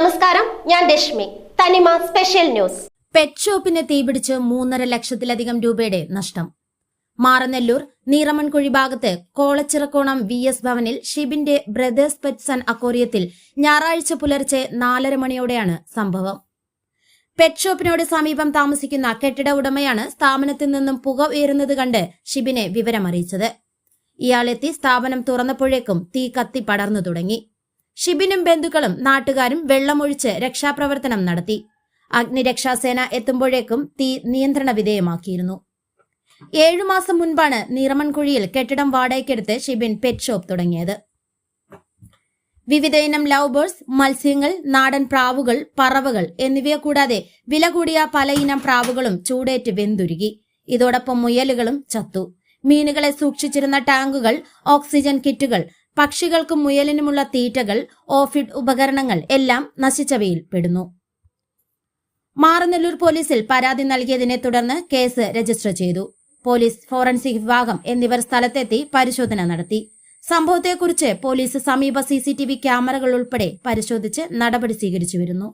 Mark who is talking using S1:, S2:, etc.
S1: രശ്മി. തനിമ special news.
S2: Pet ഷോപ്പിനെ തീപിടിച്ച് മൂന്നര ലക്ഷത്തിലധികം രൂപയുടെ നഷ്ടം. മാറനെല്ലൂർ നീറമൺകുഴി ഭാഗത്ത് കോളച്ചിറക്കോണം വി എസ് ഭവനിൽ ഷിബിന്റെ ബ്രദേഴ്സ് പെറ്റ്സൺ അക്കോറിയത്തിൽ ഞായറാഴ്ച പുലർച്ചെ നാലര മണിയോടെയാണ് സംഭവം. പെറ്റ് ഷോപ്പിനോട് സമീപം താമസിക്കുന്ന കെട്ടിട ഉടമയാണ് സ്ഥാപനത്തിൽ നിന്നും പുക ഉയരുന്നത് കണ്ട് ഷിബിനെ വിവരമറിയിച്ചത്. ഇയാളെത്തി സ്ഥാപനം തുറന്നപ്പോഴേക്കും തീ കത്തി പടർന്നു തുടങ്ങി. ഷിബിനും ബന്ധുക്കളും നാട്ടുകാരും വെള്ളമൊഴിച്ച് രക്ഷാപ്രവർത്തനം നടത്തി. അഗ്നിരക്ഷാസേന എത്തുമ്പോഴേക്കും തീ നിയന്ത്രണ വിധേയമാക്കിയിരുന്നു. ഏഴുമാസം മുൻപാണ് നീറമൺകുഴിയിൽ കെട്ടിടം വാടകയ്ക്കെടുത്ത് ഷിബിൻ പെറ്റ് ഷോപ്പ് തുടങ്ങിയത്. വിവിധ ഇനം ലവ് ബേഴ്സ് മത്സ്യങ്ങൾ നാടൻ പ്രാവുകൾ പറവകൾ എന്നിവയെ കൂടാതെ വില കൂടിയ പല ഇനം പ്രാവുകളും ചൂടേറ്റ് വെന്തുരുകി. ഇതോടൊപ്പം മുയലുകളും ചത്തു. മീനുകളെ സൂക്ഷിച്ചിരുന്ന ടാങ്കുകൾ ഓക്സിജൻ കിറ്റുകൾ പക്ഷികൾക്കും മുയലിനുമുള്ള തീറ്റകൾ ഓഫിഡ് ഉപകരണങ്ങൾ എല്ലാം നശിച്ചവയിൽ പെടുന്നു. മാറനല്ലൂർ പോലീസിൽ പരാതി നൽകിയതിനെ തുടർന്ന് കേസ് രജിസ്റ്റർ ചെയ്തു. പോലീസ് ഫോറൻസിക് വിഭാഗം എന്നിവർ സ്ഥലത്തെത്തി പരിശോധന നടത്തി. സംഭവത്തെക്കുറിച്ച് പോലീസ് സമീപ സിസിടിവി ക്യാമറകൾ ഉൾപ്പെടെ പരിശോധിച്ച് നടപടി സ്വീകരിച്ചു വരുന്നു.